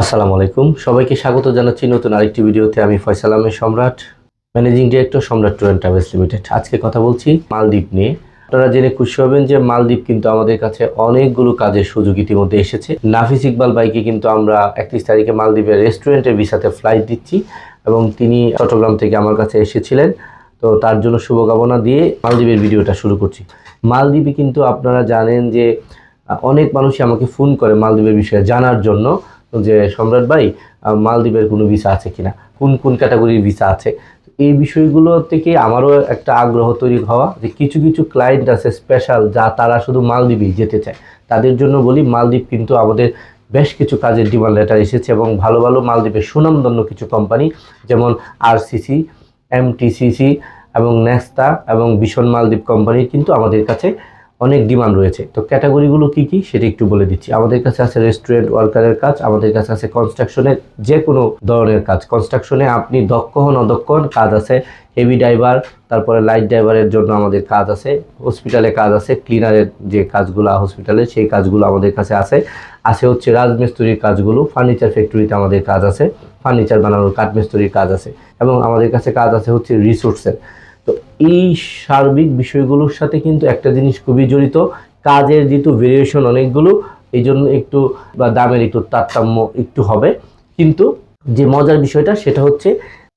আসসালামু আলাইকুম। সবাইকে স্বাগত জানাচ্ছি নতুন আরেকটি ভিডিওতে। আমি Faisal Ahmed, Samrat managing director Samrat tour and travels limited. আজকে কথা বলছি মালদ্বীপ নিয়ে। আপনারা জেনে খুশি হবেন যে মালদ্বীপ কিন্তু আমাদের কাছে অনেকগুলো কাজের সুযোগ ইতিমধ্যে এসেছে। নাফিস ইকবাল বাইকে কিন্তু আমরা একত্রিশ তারিখে মালদ্বীপের রেস্টুরেন্টের ভিসাতে ফ্লাইট দিচ্ছি এবং তিনি চট্টগ্রাম থেকে আমার কাছে এসেছিলেন। তো তার জন্য শুভকামনা দিয়ে মালদ্বীপের ভিডিওটা শুরু করছি। মালদ্বীপে কিন্তু আপনারা জানেন যে অনেক মানুষই আমাকে ফোন করে মালদ্বীপের বিষয়ে জানার জন্য। যে সম্রাট ভাই মালদ্বীপের কোনো ভিসা আছে কিনা? কোন কোন ক্যাটাগরির ভিসা আছে? এই বিষয়গুলো থেকে আমারও একটা আগ্রহ তৈরি হওয়া যে কিছু কিছু ক্লায়েন্ট আছে স্পেশাল যা তারা শুধু মালদ্বীপেই যেতে চায়। তাদের জন্য বলি, মালদ্বীপ কিন্তু আমাদের বেশ কিছু কাজের ডিমান্ড লেটার এসেছে এবং ভালো ভালো মালদ্বীপের সুনামধন্য কিছু কোম্পানি যেমন আরসিসি এমটিসিসি এবং নেস্তা এবং ভীষণ মালদ্বীপ কোম্পানির কিন্তু আমাদের কাছে অনেক ডিমান্ড রয়েছে। তো ক্যাটাগরিগুলো কি কি সেটা একটু বলে দিচ্ছি। আমাদের কাছে আছে রেস্টুরেন্ট ওয়ার্কারের কাজ, আমাদের কাছে আছে কনস্ট্রাকশনের যে কোনো ধরনের কাজ। কনস্ট্রাকশনে আপনি দক্ষ হন, অদক্ষ হন, কাজ আছে। হেভি ড্রাইভার তারপরে লাইট ড্রাইভারের জন্য আমাদের কাজ আছে। হসপিটালে কাজ আছে ক্লিনারের যে কাজগুলো হসপিটালে সেই কাজগুলো আমাদের কাছে আছে। আছে হচ্ছে রাজমিস্ত্রির কাজগুলো ফার্নিচার ফ্যাক্টরিতে আমাদের কাজ আছে। ফার্নিচার বানানোর কাঠমিস্ত্রির কাজ আছে। এবং আমাদের কাছে কাজ আছে হচ্ছে রিসোর্সের এই সার্বিক বিষয়গুলোর সাথে কিন্তু একটা জিনিস খুবই জড়িত। কাজের যেহেতু ভেরিয়েশন অনেকগুলো এই জন্য একটু বা দামের একটু তারতম্য একটু হবে। কিন্তু যে মজার বিষয়টা, সেটা হচ্ছে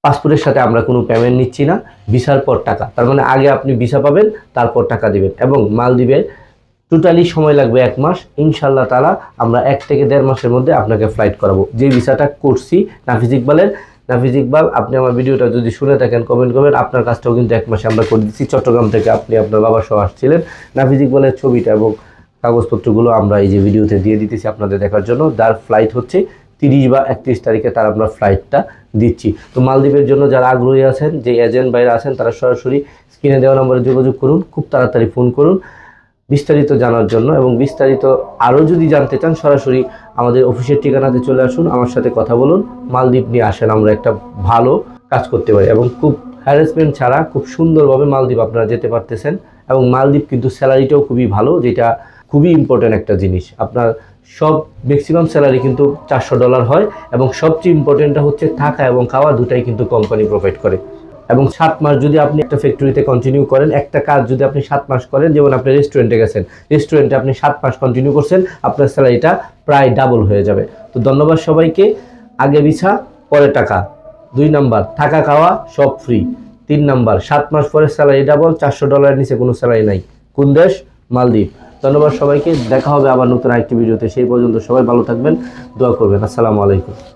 পাসপোর্টের সাথে আমরা কোনো পেমেন্ট নিচ্ছি না। ভিসার পর টাকা। তার মানে আগে আপনি ভিসা পাবেন, তারপর টাকা দিবেন এবং মালদ্বীপের টোটালি সময় লাগবে এক মাস। ইনশাল্লাহ তালা আমরা এক থেকে দেড় মাসের মধ্যে আপনাকে ফ্লাইট করাবো। যে ভিসাটা করছি নাফিজ ইকবালের নাফিজ ইকবাল, আপনি আমার ভিডিওটা যদি শুনে থাকেন কমেন্ট করবেন। আপনার কাজটাও কিন্তু এক মাসে আমরা করে দিচ্ছি। চট্টগ্রাম থেকে আপনি আপনার বাবার সহ আসছিলেন। নাফিজ ইকবালের ছবিটা এবং কাগজপত্রগুলো আমরা এই যে ভিডিওতে দিয়ে দিতেছি আপনাদের দেখার জন্য। যার ফ্লাইট হচ্ছে তিরিশ বা একত্রিশ তারিখে তার আমরা ফ্লাইটটা দিচ্ছি। তো মালদ্বীপের জন্য যারা আগ্রহী আছেন, যে এজেন্ট বাইরে আছেন, তারা সরাসরি স্ক্রিনে দেওয়া নম্বরে যোগাযোগ করুন। খুব তাড়াতাড়ি ফোন করুন। বিস্তারিত জানার জন্য এবং বিস্তারিত আরও যদি জানতে চান, সরাসরি আমাদের অফিসের ঠিকানাতে চলে আসুন, আমার সাথে কথা বলুন। মালদ্বীপ নিয়ে আসেন আমরা একটা ভালো কাজ করতে পারি এবং খুব হ্যারাসমেন্ট ছাড়া খুব সুন্দরভাবে মালদ্বীপ আপনারা যেতে পারতেছেন এবং মালদ্বীপ কিন্তু স্যালারিটাও খুবই ভালো, যেটা খুবই ইম্পর্ট্যান্ট একটা জিনিস। আপনার সব ম্যাক্সিমাম স্যালারি কিন্তু চারশো ডলার হয় এবং সবচেয়ে ইম্পর্টেন্টটা হচ্ছে থাকা এবং খাওয়া দুটাই কিন্তু কোম্পানি প্রোভাইড করে। এবং সাত মাস যদি আপনি একটা ফ্যাক্টরিতে কন্টিনিউ করেন, একটা কাজ যদি আপনি সাত মাস করেন, যেমন আপনি রেস্টুরেন্টে গেছেন রেস্টুরেন্টে আপনি সাত মাস কন্টিনিউ করছেন, আপনার স্যালারিটা প্রায় ডাবল হয়ে যাবে। তো ধন্যবাদ সবাইকে। আগে বিছা পরে টাকা। দুই নাম্বার, থাকা খাওয়া, সব ফ্রি তিন নাম্বার, সাত মাস পরে স্যালারি ডাবল চারশো ডলারের নিচে কোনো স্যালারি নাই। কোন দেশ? মালদ্বীপ। ধন্যবাদ সবাইকে। দেখা হবে আবার নতুন আরেকটি ভিডিওতে। সেই পর্যন্ত সবাই ভালো থাকবেন। দোয়া করবেন। আসসালামু আলাইকুম।